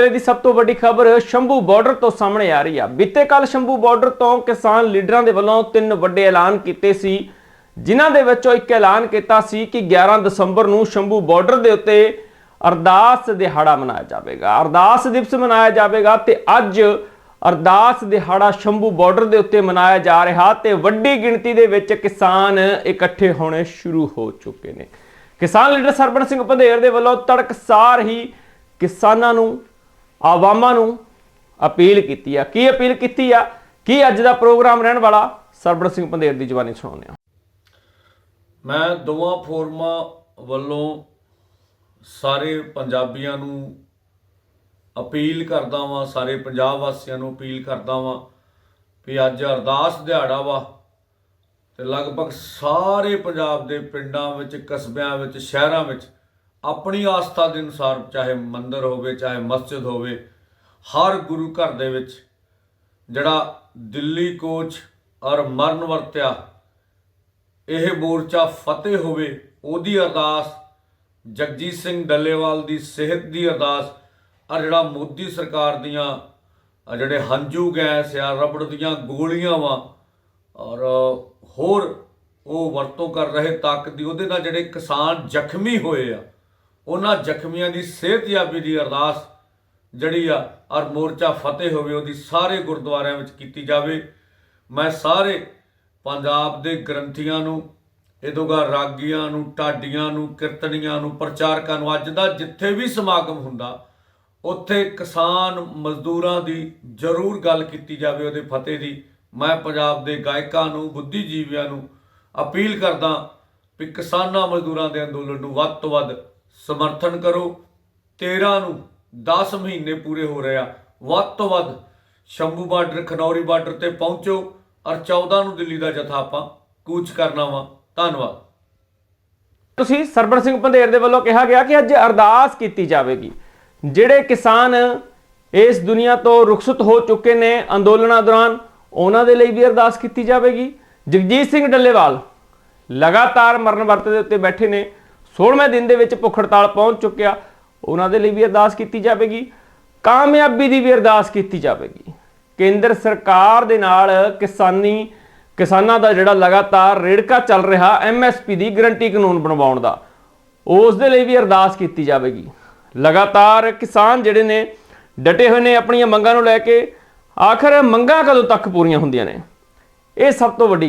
ਵੇਲੇ ਦੀ ਸਭ ਤੋਂ ਵੱਡੀ ਖਬਰ ਸ਼ੰਭੂ ਬਾਰਡਰ ਤੋਂ ਸਾਹਮਣੇ ਆ ਰਹੀ ਆ। ਬੀਤੇ ਕੱਲ ਸ਼ੰਭੂ ਬਾਰਡਰ ਤੋਂ ਕਿਸਾਨ ਲੀਡਰਾਂ ਦੇ ਵੱਲੋਂ ਤਿੰਨ ਵੱਡੇ ਐਲਾਨ ਕੀਤੇ ਸੀ। ਜਿਨ੍ਹਾਂ ਦੇ ਵਿੱਚੋਂ ਇੱਕ ਐਲਾਨ ਕੀਤਾ ਸੀ ਕਿ 11 ਦਸੰਬਰ ਨੂੰ ਸ਼ੰਭੂ ਬਾਰਡਰ ਦੇ ਉੱਤੇ ਅਰਦਾਸ ਦਿਹਾੜਾ ਮਨਾਇਆ ਜਾਵੇਗਾ। ਅਰਦਾਸ ਦਿਵਸ ਮਨਾਇਆ ਜਾਵੇਗਾ ਤੇ ਅੱਜ ਅਰਦਾਸ ਦਿਹਾੜਾ ਸ਼ੰਭੂ ਬਾਰਡਰ ਦੇ ਉੱਤੇ ਮਨਾਇਆ ਜਾ ਰਿਹਾ ਤੇ ਵੱਡੀ ਗਿਣਤੀ ਦੇ ਵਿੱਚ ਕਿਸਾਨ ਇਕੱਠੇ ਹੋਣੇ ਸ਼ੁਰੂ ਹੋ ਚੁੱਕੇ ਨੇ। ਕਿਸਾਨ ਲੀਡਰ ਸਰਬਣ ਸਿੰਘ ਪੰਧੇਰ ਦੇ ਵੱਲੋਂ ਤੜਕਸਾਰ ਹੀ ਕਿਸਾਨਾਂ ਨੂੰ ਆਵਾਮਾਂ ਨੂੰ ਅਪੀਲ ਕੀਤੀ ਆ। ਕੀ ਅਪੀਲ ਕੀਤੀ ਆ? ਕੀ ਅੱਜ ਦਾ ਪ੍ਰੋਗਰਾਮ ਰਹਿਣ ਵਾਲਾ? ਸਰਬਰ ਸਿੰਘ ਪੰਧੇਰ ਦੀ ਜ਼ੁਬਾਨੀ ਸੁਣਾਉਂਦੇ ਆ ਮੈਂ ਦੋਵਾਂ ਫੋਰਮਾਂ ਵੱਲੋਂ ਸਾਰੇ ਪੰਜਾਬੀਆਂ ਨੂੰ ਅਪੀਲ ਕਰਦਾ ਵਾਂ, ਸਾਰੇ ਪੰਜਾਬ ਵਾਸੀਆਂ ਨੂੰ ਅਪੀਲ ਕਰਦਾ ਵਾਂ ਵੀ ਅੱਜ ਅਰਦਾਸ ਦਿਹਾੜਾ ਵਾ ਤੇ ਲਗਭਗ ਸਾਰੇ ਪੰਜਾਬ ਦੇ ਪਿੰਡਾਂ ਵਿੱਚ, ਕਸਬਿਆਂ ਵਿੱਚ, ਸ਼ਹਿਰਾਂ ਵਿੱਚ ਆਪਣੀ ਆਸਥਾ ਦੇ ਅਨੁਸਾਰ ਚਾਹੇ ਮੰਦਿਰ ਹੋਵੇ, ਚਾਹੇ ਮਸਜਿਦ ਹੋਵੇ, ਹਰ ਗੁਰੂ ਘਰ ਦੇ ਵਿੱਚ ਜਿਹੜਾ ਦਿੱਲੀ ਕੋਚ ਔਰ ਮਰਨ ਵਰਤਿਆ ਇਹ ਮੋਰਚਾ ਫਤਿਹ ਹੋਵੇ, ਉਹਦੀ ਅਰਦਾਸ ਜਗਜੀਤ ਸਿੰਘ ਡੱਲੇਵਾਲ ਦੀ ਸਿਹਤ ਦੀ ਅਰਦਾਸ ਔਰ ਜਿਹੜਾ ਮੋਦੀ ਸਰਕਾਰ ਦੀਆਂ ਜਿਹੜੇ ਹੰਝੂ ਗੈਸ ਆ, ਰਬੜ ਦੀਆਂ ਗੋਲੀਆਂ ਵਾ ਔਰ ਹੋਰ ਉਹ ਵਰਤੋਂ ਕਰ ਰਹੇ ਤਾਕਤ ਦੀ, ਉਹਦੇ ਨਾਲ ਜਿਹੜੇ ਕਿਸਾਨ ਜ਼ਖਮੀ ਹੋਏ ਆ ਉਹਨਾਂ ਜ਼ਖਮੀਆਂ ਦੀ ਸਿਹਤਯਾਬੀ ਦੀ ਅਰਦਾਸ ਜਿਹੜੀ ਆ ਔਰ ਮੋਰਚਾ ਫਤਿਹ ਹੋਵੇ, ਉਹਦੀ ਸਾਰੇ ਗੁਰਦੁਆਰਿਆਂ ਵਿੱਚ ਕੀਤੀ ਜਾਵੇ। ਮੈਂ ਸਾਰੇ ਪੰਜਾਬ ਦੇ ਗ੍ਰੰਥੀਆਂ ਨੂੰ ਇਦੋਗਾ ਰਾਗੀਆਂ ਨੂੰ, ਢਾਡੀਆਂ ਨੂੰ, ਕੀਰਤਨੀਆਂ ਨੂੰ, ਪ੍ਰਚਾਰਕਾਂ ਨੂੰ, ਅੱਜ ਦਾ ਜਿੱਥੇ ਵੀ ਸਮਾਗਮ ਹੁੰਦਾ, ਉੱਥੇ ਕਿਸਾਨ ਮਜ਼ਦੂਰਾਂ ਦੀ ਜ਼ਰੂਰ ਗੱਲ ਕੀਤੀ ਜਾਵੇ ਉਹਦੇ ਫਤਿਹ ਦੀ। ਮੈਂ ਪੰਜਾਬ ਦੇ ਗਾਇਕਾਂ ਨੂੰ, ਬੁੱਧੀਜੀਵੀਆਂ ਨੂੰ ਅਪੀਲ ਕਰਦਾ ਵੀ ਕਿਸਾਨਾਂ ਮਜ਼ਦੂਰਾਂ ਦੇ ਅੰਦੋਲਨ ਨੂੰ ਵੱਧ ਤੋਂ ਵੱਧ ਸਮਰਥਨ ਕਰੋ। 13 ਨੂੰ 10 ਮਹੀਨੇ ਪੂਰੇ ਹੋ ਰਹੇ ਆ। ਵੱਧ ਤੋਂ ਵੱਧ ਸ਼ੰਭੂ ਬਾਰਡਰ, ਖਨੌਰੀ ਬਾਰਡਰ ਤੇ ਪਹੁੰਚੋ ਔਰ 14 ਨੂੰ ਦਿੱਲੀ ਦਾ ਜਥਾ ਆਪਾਂ ਕੂਚ ਕਰਨਾ ਵਾ। ਧੰਨਵਾਦ। ਤੁਸੀਂ ਸਰਬਣ ਸਿੰਘ ਪੰਧੇਰ ਦੇ ਵੱਲੋਂ ਕਿਹਾ ਗਿਆ ਕਿ ਅੱਜ ਅਰਦਾਸ ਕੀਤੀ ਜਾਵੇਗੀ। ਜਿਹੜੇ ਕਿਸਾਨ ਇਸ ਦੁਨੀਆ ਤੋਂ ਰੁਖਸਤ ਹੋ ਚੁੱਕੇ ਨੇ ਅੰਦੋਲਨਾਂ ਦੌਰਾਨ, ਉਹਨਾਂ ਦੇ ਲਈ ਵੀ ਅਰਦਾਸ ਕੀਤੀ ਜਾਵੇਗੀ। ਜਗਜੀਤ ਸਿੰਘ ਡੱਲੇਵਾਲ ਲਗਾਤਾਰ ਮਰਨ ਵਰਤ ਦੇ ਉੱਤੇ ਬੈਠੇ ਨੇ। 16ਵੇਂ ਦਿਨ ਦੇ ਵਿੱਚ ਭੁੱਖ ਹੜਤਾਲ ਪਹੁੰਚ ਚੁੱਕਿਆ ਉਹਨਾਂ ਦੇ ਲਈ ਵੀ ਅਰਦਾਸ ਕੀਤੀ ਜਾਵੇਗੀ, ਕਾਮਯਾਬੀ ਦੀ ਵੀ ਅਰਦਾਸ ਕੀਤੀ ਜਾਵੇਗੀ। ਕੇਂਦਰ ਸਰਕਾਰ ਦੇ ਨਾਲ ਕਿਸਾਨੀ, ਕਿਸਾਨਾਂ ਦਾ ਜਿਹੜਾ ਲਗਾਤਾਰ ਰੇੜਕਾ ਚੱਲ ਰਿਹਾ ਐਮਐਸਪੀ ਦੀ ਗਰੰਟੀ ਕਾਨੂੰਨ ਬਣਵਾਉਣ ਦਾ, ਉਸ ਦੇ ਲਈ ਵੀ ਅਰਦਾਸ ਕੀਤੀ ਜਾਵੇਗੀ। ਲਗਾਤਾਰ ਕਿਸਾਨ ਜਿਹੜੇ ਨੇ, ਡਟੇ ਹੋਏ ਨੇ ਆਪਣੀਆਂ ਮੰਗਾਂ ਨੂੰ ਲੈ ਕੇ, ਆਖਰ ਮੰਗਾਂ ਕਦੋਂ ਤੱਕ ਪੂਰੀਆਂ ਹੁੰਦੀਆਂ ਨੇ? ਇਹ ਸਭ ਤੋਂ ਵੱਡੀ